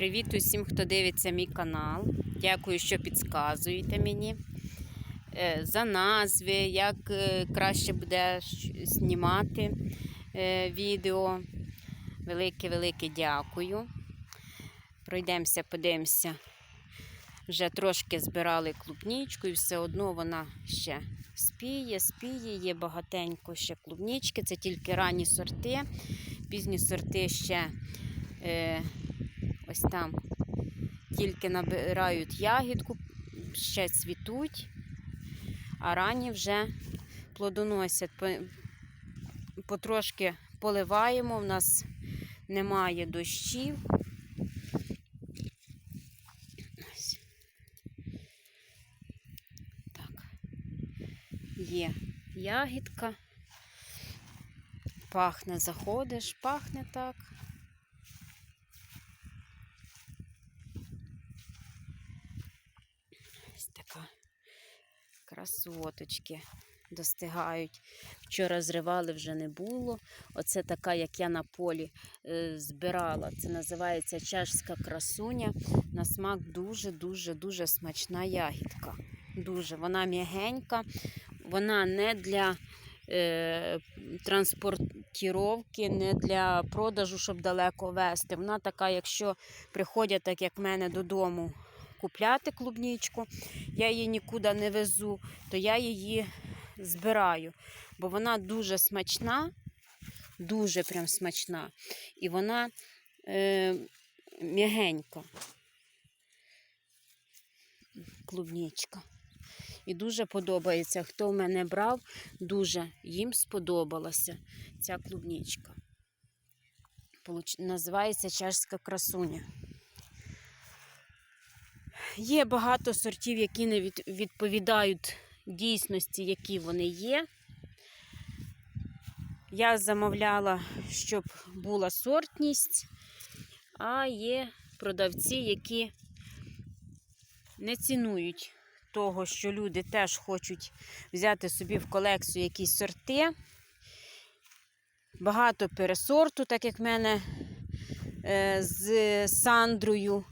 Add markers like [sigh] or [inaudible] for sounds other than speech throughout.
Привіт усім, хто дивиться мій канал. Дякую, що підказуєте мені е, за назви, як е, краще буде знімати е, відео. Велике-велике дякую. Пройдемося, подивимося. Вже трошки збирали клубнічку і все одно вона ще спіє, спіє, є багатенько ще клубнічки. Це тільки ранні сорти. Пізні сорти ще ось там тільки набирають ягідку, ще цвітуть, а ранні вже плодоносять. Потрошки поливаємо, в нас немає дощів. Так. Є ягідка. Пахне, заходиш, пахне так. Ось така красоточки достигають. Вчора зривали вже не було. Оце така, як я на полі е, збирала. Це називається чешська красуня. На смак дуже-дуже дуже смачна ягідка. Дуже. Вона м'ягенька, вона не для е, транспортіровки, не для продажу, щоб далеко везти. Вона така, якщо приходять, так як в мене додому, купляти клубнічку, я її нікуди не везу, то я її збираю, бо вона дуже смачна, дуже прям смачна. І вона е, м'ягенька. Клубнічка. І дуже подобається. Хто в мене брав, дуже їм сподобалася ця клубнічка. Називається чешська красуня. Є багато сортів, які не відповідають дійсності, які вони є. Я замовляла, щоб була сортність, а є продавці, які не цінують того, що люди теж хочуть взяти собі в колекцію якісь сорти. Багато пересорту, так як в мене е, з Сандрою.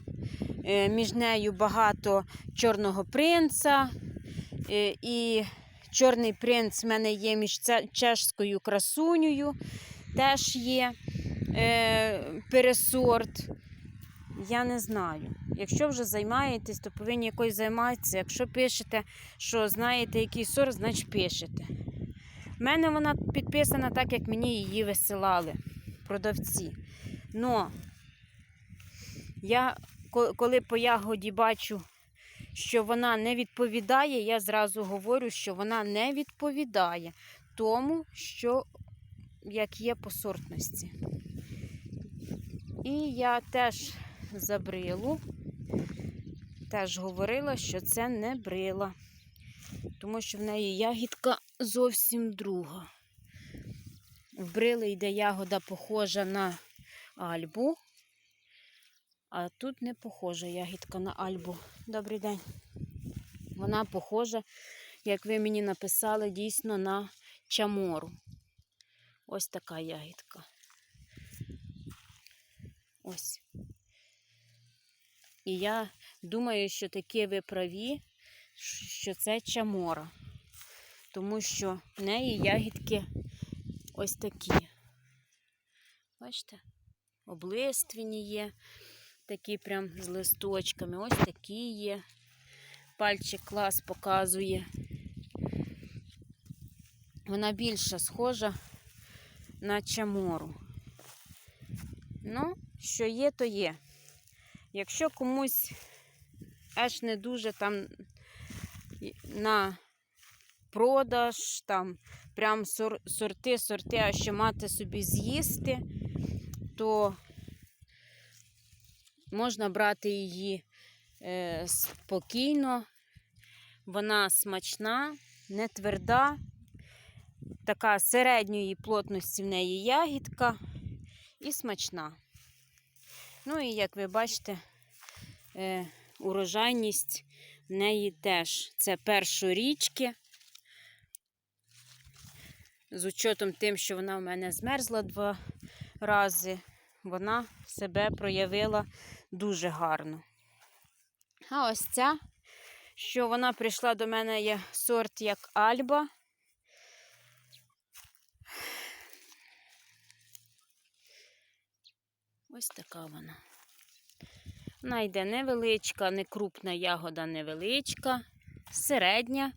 Е, Між нею багато чорного принца. Е, І чорний принц в мене є між чешською красунею. Теж є е, пересорт. Я не знаю. Якщо вже займаєтесь, то повинні якось займатися. Якщо пишете, що знаєте, який сорт, значить пишете. У мене вона підписана так, як мені її висилали продавці. Но я коли по ягоді бачу, що вона не відповідає, я зразу говорю, що вона не відповідає тому, що як є по сортності. І я теж за брилу, теж говорила, що це не брила, тому що в неї ягідка зовсім друга. В брили йде ягода похожа на альбу, а тут не похожа ягідка на альбу. Добрий день. Вона похожа, як ви мені написали, дійсно на чамору. Ось така ягідка. Ось. І я думаю, що таке ви праві, що це чамора. Тому що в неї ягідки ось такі. Бачите? Облиствені є, такі прям з листочками. Ось такі є. Пальчик клас показує. Вона більше схожа на чамору. Ну, що є, то є. Якщо комусь аж не дуже там на продаж, там прям сорти, сорти, а що мати собі з'їсти, то можна брати її е, спокійно. Вона смачна, не тверда, така середньої плотності в неї ягідка і смачна. Ну і як ви бачите, е, урожайність в неї теж це першорічки. З учетом тим, що вона в мене змерзла два рази, вона себе проявила дуже гарно. А ось ця, що вона прийшла до мене є сорт як Альба. Ось така вона. Вона йде невеличка, не крупна ягода невеличка, середня,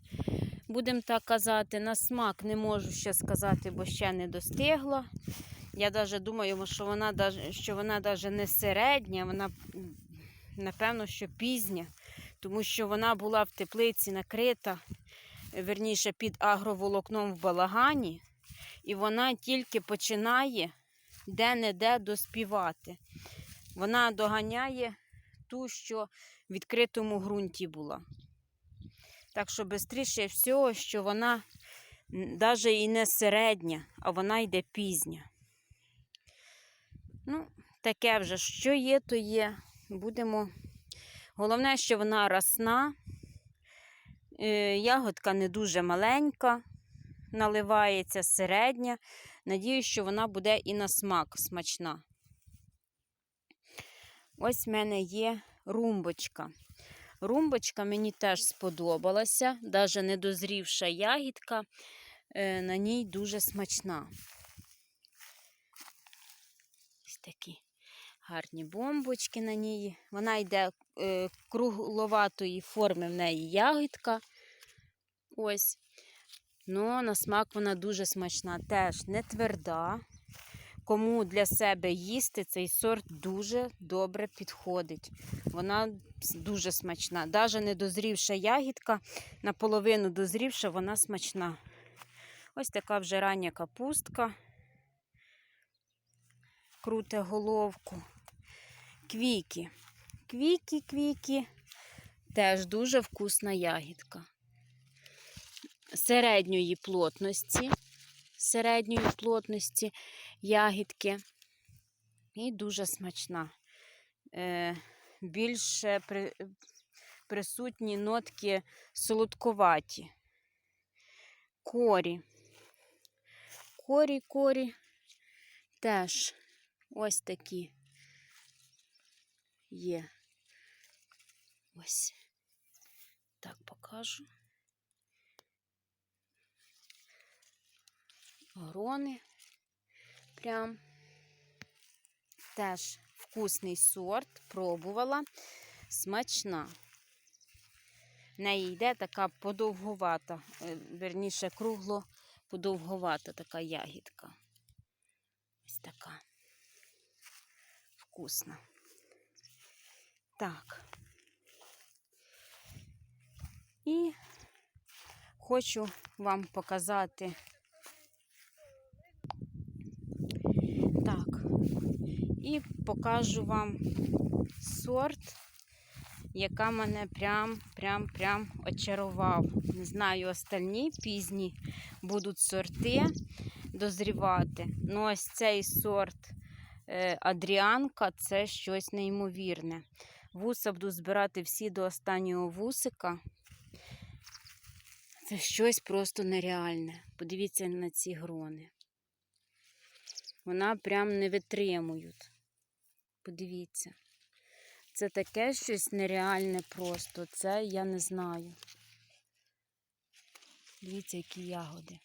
будемо так казати. На смак не можу ще сказати, бо ще не достигла. Я навіть думаю, що вона що вона навіть не середня, вона напевно, що пізня, тому що вона була в теплиці накрита, верніше під агроволокном в балагані, і вона тільки починає де-не-де доспівати. Вона доганяє ту, що в відкритому ґрунті була. Так що швидше всього, що вона навіть і не середня, а вона йде пізня. Ну, таке вже, що є, то є. Будемо. Головне, що вона росна, е, ягодка не дуже маленька, наливається середня. Надіюсь, що вона буде і на смак смачна. Ось в мене є румбочка. Румбочка мені теж сподобалася, навіть недозрівша ягідка, е, на ній дуже смачна. Такі гарні бомбочки на ній. Вона йде е, кругловатої форми в неї ягідка. Ось. Ну, на смак вона дуже смачна. Теж не тверда. Кому для себе їсти цей сорт дуже добре підходить. Вона дуже смачна. Навіть недозрівша ягідка, наполовину дозрівша, вона смачна. Ось така вже рання капустка. Круте головку. Квіки. Квіки, квіки. Теж дуже вкусна ягідка. Середньої плотності. Середньої плотності ягідки. І дуже смачна. Е, більше при, присутні нотки солодковаті. Корі. Корі, корі теж ось такі є. Ось. Так покажу. Грони. Прям теж вкусний сорт, пробувала. Смачна. В неї йде така подовгувата, е, верніше, кругло подовгувата така ягідка. Ось така. Вкусна. Так. І хочу вам показати. Так. І покажу вам сорт, яка мене прям, прям, прям очарував. Не знаю, остальні пізні будуть сорти дозрівати. Ну, ось цей сорт Адріанка це щось неймовірне. Вуса буду збирати всі до останнього вусика. Це щось просто нереальне. Подивіться на ці грони. Вона прям не витримують. Подивіться. Це таке щось нереальне просто. Це я не знаю. Дивіться, які ягоди.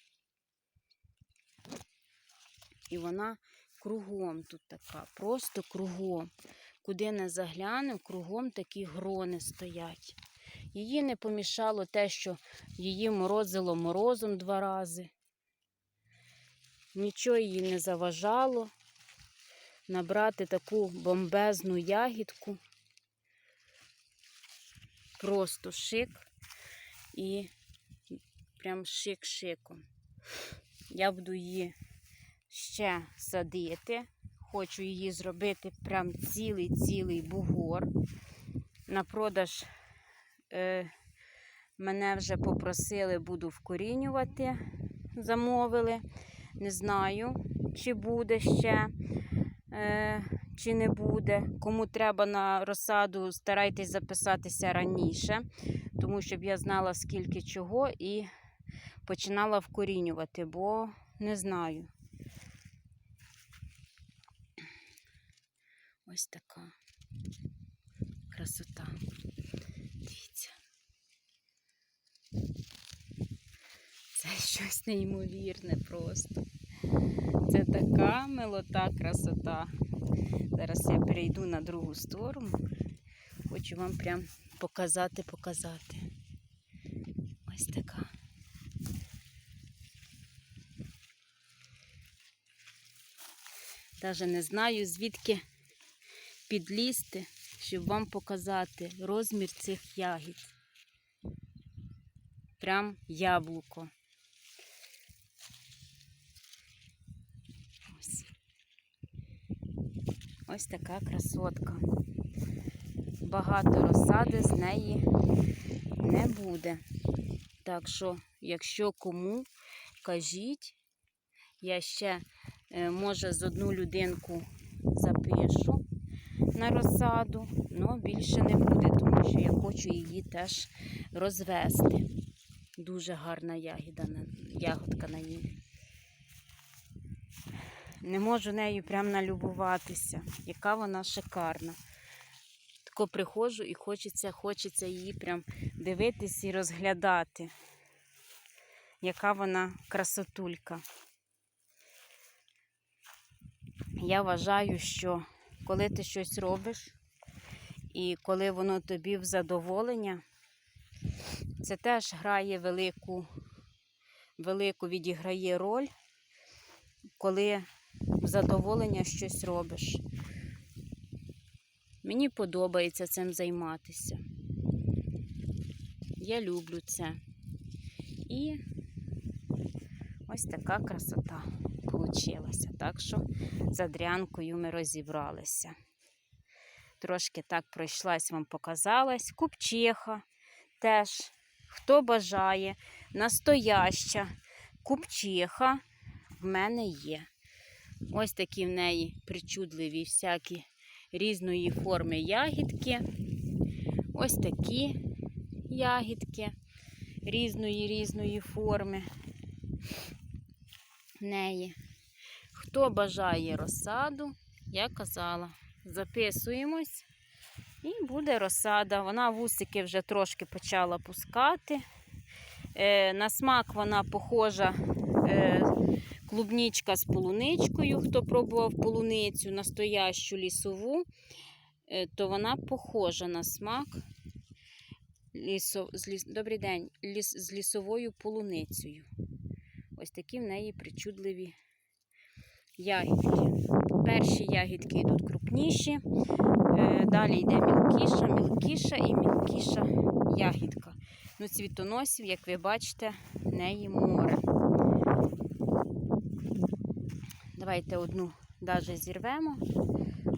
І вона кругом тут така, просто кругом. Куди не загляну, кругом такі грони стоять. Її не помішало те, що її морозило морозом два рази. Нічого їй не заважало набрати таку бомбезну ягідку. Просто шик і прям шик-шиком. Я буду її ще садити. Хочу її зробити прям цілий-цілий бугор. На продаж е, мене вже попросили, буду вкорінювати, замовили. Не знаю, чи буде ще, е, чи не буде. Кому треба на розсаду, старайтесь записатися раніше, тому щоб я знала, скільки чого, і починала вкорінювати, бо не знаю. Ось така красота. Дивіться. Це [laughs] щось неймовірне просто. Це така милота, красота. Зараз я перейду на другу сторону. Хочу вам прям показати, показати. Ось така. Даже не знаю, звідки підлізти, щоб вам показати розмір цих ягід. Прям яблуко. Ось. Ось така красотка. Багато розсади з неї не буде. Так що, якщо кому, кажіть, я ще, е, може, з одну людинку запишу на розсаду, але більше не буде, тому що я хочу її теж розвести. Дуже гарна ягіда, ягодка на ній. Не можу нею прям налюбуватися, яка вона шикарна. Тако приходжу і хочеться, хочеться її прям дивитись і розглядати, яка вона красотулька. Я вважаю, що коли ти щось робиш, і коли воно тобі в задоволення, це теж грає велику, велику відіграє роль, коли в задоволення щось робиш. Мені подобається цим займатися. Я люблю це. І ось така красота получилася. Так що з Адріанкою ми розібралися. Трошки так пройшлась, вам показалась. Купчиха теж, хто бажає, настояща купчиха в мене є. Ось такі в неї причудливі всякі різної форми ягідки. Ось такі ягідки різної різної форми в неї. Хто бажає розсаду, я казала, записуємось і буде розсада. Вона вусики вже трошки почала пускати. Е, на смак вона похожа е, клубнічка з полуничкою. Хто пробував полуницю настоящу лісову, е, то вона похожа на смак. Добрий день, з лісовою полуницею. Ось такі в неї причудливі ягідки. Перші ягідки йдуть крупніші, е, далі йде мілкіша, мілкіша і мілкіша ягідка. Ну, цвітоносів, як ви бачите, неї море. Давайте одну даже зірвемо.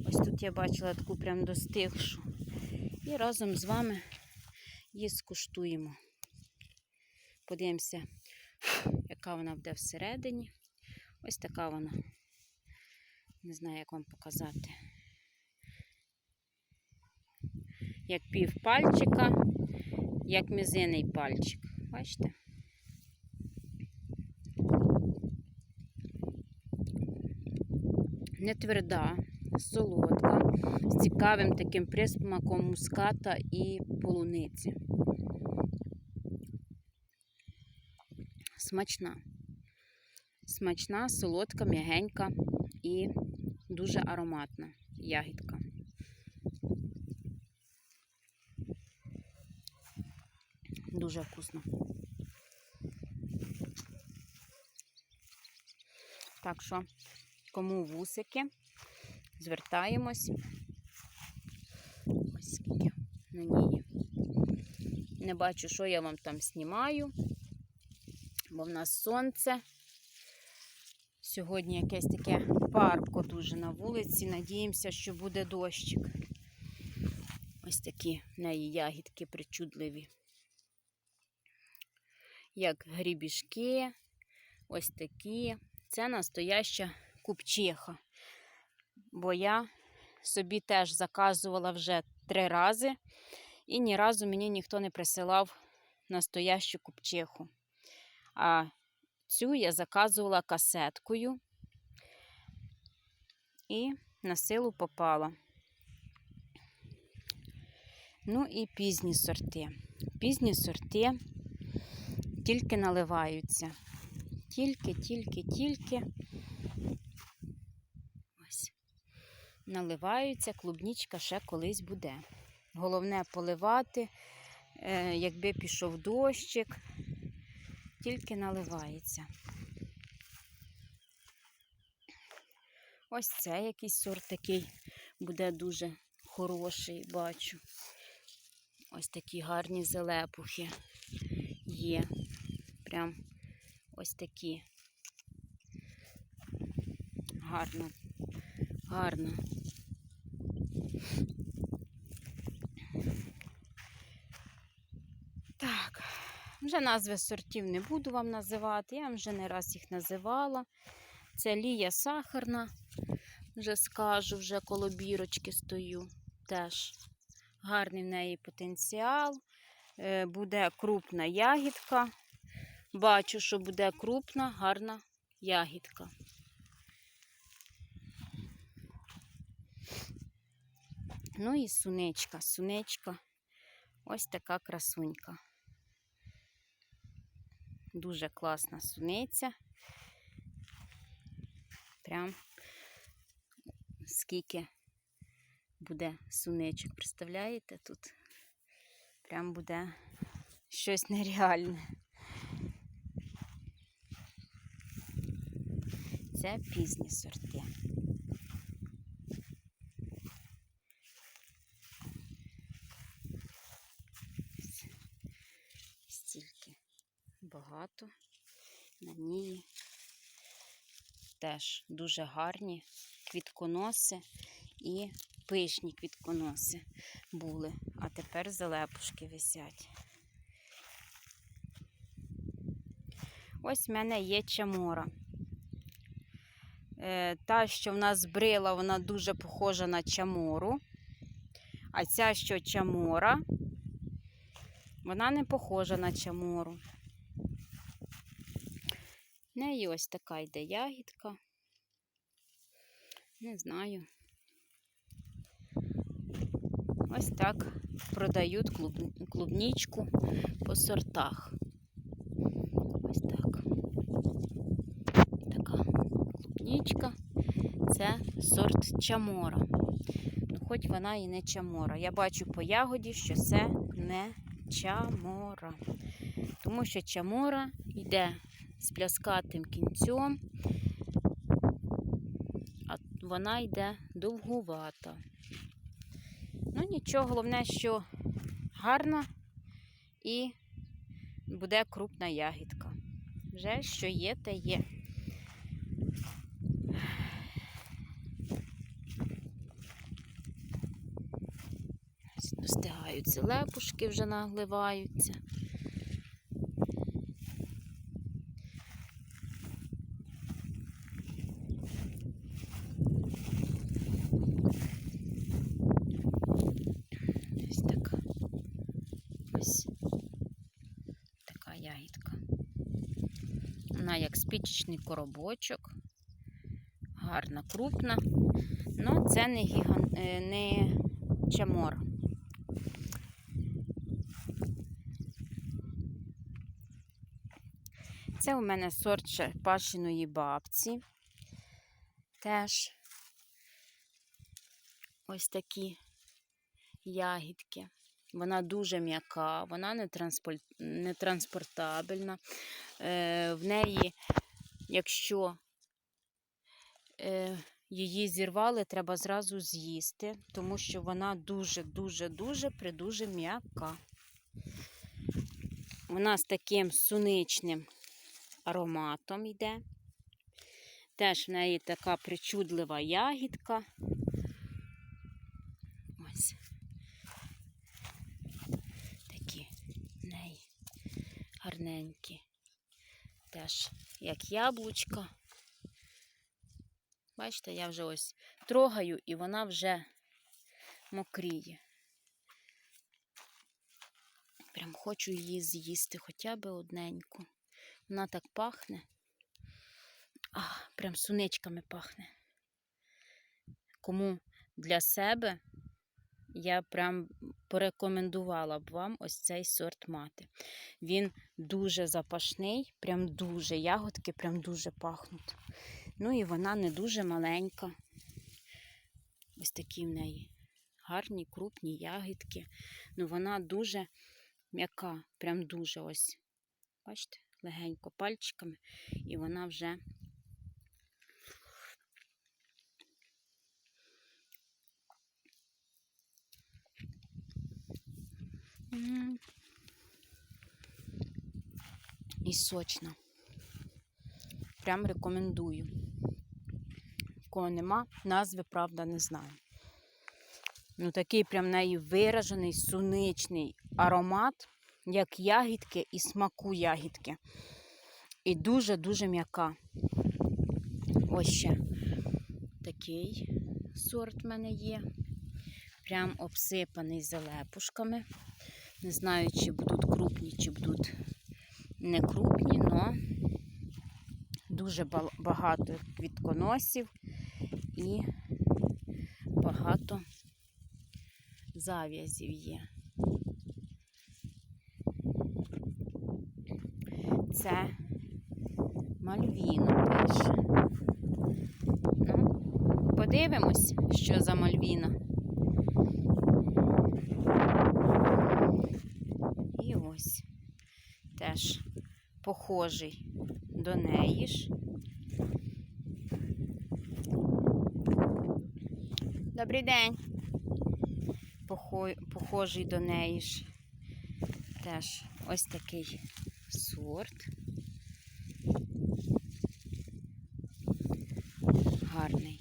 Ось тут я бачила таку прям достигшу. І разом з вами її скуштуємо. Подивимося, яка вона буде всередині. Ось така вона. Не знаю, як вам показати. Як пів пальчика, як мізинний пальчик. Бачите? Не тверда, солодка, з цікавим таким присмаком муската і полуниці. Смачна. Смачна, солодка, м'ягенька і дуже ароматна ягідка. Дуже вкусно. Так що, кому вусики, звертаємось. Ось скільки на ній. Не бачу, що я вам там знімаю, бо в нас сонце. Сьогодні якесь таке парко дуже на вулиці. Надіємося, що буде дощик. Ось такі в неї ягідки причудливі. Як грібішки, ось такі. Це настояща купчиха. Бо я собі теж заказувала вже три рази, і ні разу мені ніхто не присилав настоящу купчиху. А цю я заказувала касеткою і на силу попала. Ну і пізні сорти. Пізні сорти тільки наливаються. Тільки, тільки, тільки. Ось. Наливаються, клубнічка ще колись буде. Головне поливати, е, якби пішов дощик, тільки наливається. Ось це якийсь сорт такий буде дуже хороший, бачу. Ось такі гарні зелепухи є. Прям ось такі. Гарно, гарно. Так, вже назви сортів не буду вам називати. Я вже не раз їх називала. Це лія сахарна, вже скажу, вже коло бірочки стою. Теж гарний в неї потенціал. Е, Буде крупна ягідка. Бачу, що буде крупна, гарна ягідка. Ну і сунечка. Сунечка. Ось така красунька. Дуже класна суниця. Прям скільки буде сунечок. Представляєте, тут прям буде щось нереальне. Це пізні сорти. Ось Стільки багато на ній. Теж дуже гарні квітконоси і пишні квітконоси були, а тепер залепушки висять. Ось в мене є чамора. Е, Та, що в нас збрила, вона дуже похожа на чамору. А ця, що чамора, вона не похожа на чамору. В неї ось така йде ягідка. Не знаю. Ось так продають клуб... клубнічку по сортах. Ось так. Така клубнічка. Це сорт чамора. Ну, хоч вона і не чамора. Я бачу по ягоді, що це не чамора. Тому що чамора йде з пляскатим кінцем, а вона йде довгувата. Ну, нічого, головне, що гарна і буде крупна ягідка. Вже що є, те є. Достигаються лепушки, вже нагливаються. Ось така. Ось така ягідка. Вона як спічечний коробочок. Гарна, крупна. Ну, це не гіган... е, не чамор. Це у мене сорт пашиної бабці. Теж ось такі ягідки. Вона дуже м'яка, вона не, транспортабельна. Е, в неї, якщо е, її зірвали, треба зразу з'їсти, тому що вона дуже-дуже-дуже придуже м'яка. Вона з таким суничним ароматом йде. Теж в неї така причудлива ягідка. Ось. Такі в неї гарненькі. Теж як яблучка. Бачите, я вже ось трогаю і вона вже мокріє. Прям хочу її з'їсти хоча б одненьку. Вона так пахне. А, прям суничками пахне. Кому для себе я прям порекомендувала б вам ось цей сорт мати. Він дуже запашний, прям дуже. Ягодки прям дуже пахнуть. Ну і вона не дуже маленька. Ось такі в неї гарні, крупні ягідки. Ну вона дуже м'яка, прям дуже ось. Бачите, легенько пальчиками, і вона вже І сочна. Прям рекомендую. Кого нема, назви, правда, не знаю. Ну, такий прям неї виражений суничний аромат, як ягідки і смаку ягідки. І дуже-дуже м'яка. Ось ще такий сорт в мене є. Прям обсипаний залепушками. Не знаю, чи будуть крупні, чи будуть не крупні, але дуже багато квітконосів і багато зав'язів є. Це Мальвіна пише. Ну, подивимось, що за Мальвіна. І ось теж похожий до неї ж. Добрий день. Похожий до неї ж. Теж ось такий сорт. Гарний.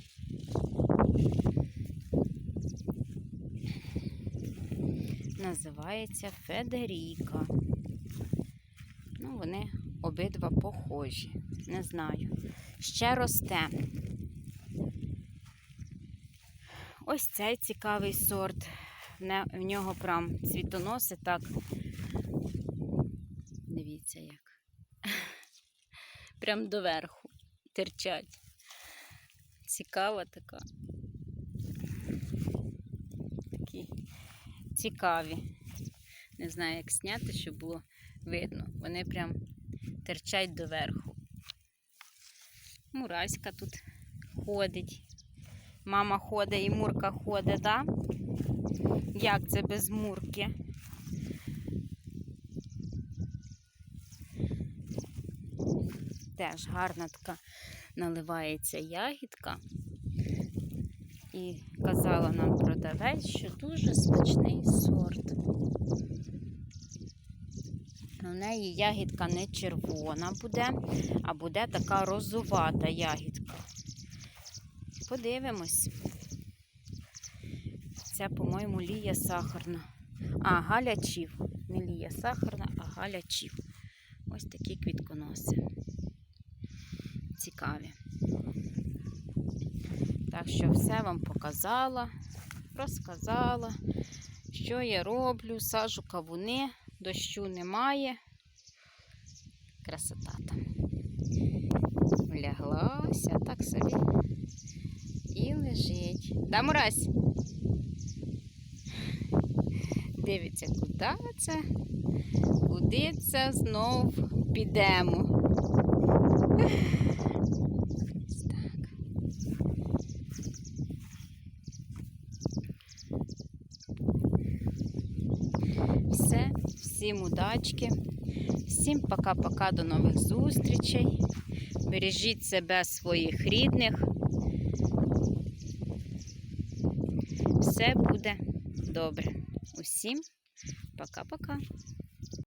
Називається Федеріка. Ну, вони обидва похожі. Не знаю. Ще росте. Ось цей цікавий сорт. В нього прям цвітоноси так. Дивіться як. [laughs] Прям доверху терчать. Цікава така. Такі цікаві. Не знаю, як зняти, щоб було видно. Вони прям терчать доверху. Мураська тут ходить. Мама ходить і мурка ходить? Да? Як це без мурки? Теж гарна така наливається ягідка. І казала нам продавець, що дуже смачний сорт. У неї ягідка не червона буде, а буде така розувата ягідка. Подивимось. Це, по-моєму, лія сахарна. А, галячів. Не лія сахарна, а галячів. Ось такі квітконоси. Цікаві. Так що все вам показала, розказала, що я роблю, сажу кавуни, дощу немає. Красота там. Ляглася так собі і лежить. Да, Мурась? Дивиться, куди це? Куди це знов підемо? Ось так. Все, всім удачки, всім пока-пока, до нових зустрічей. Бережіть себе, своїх рідних. Все буде добре. Усім пока-пока.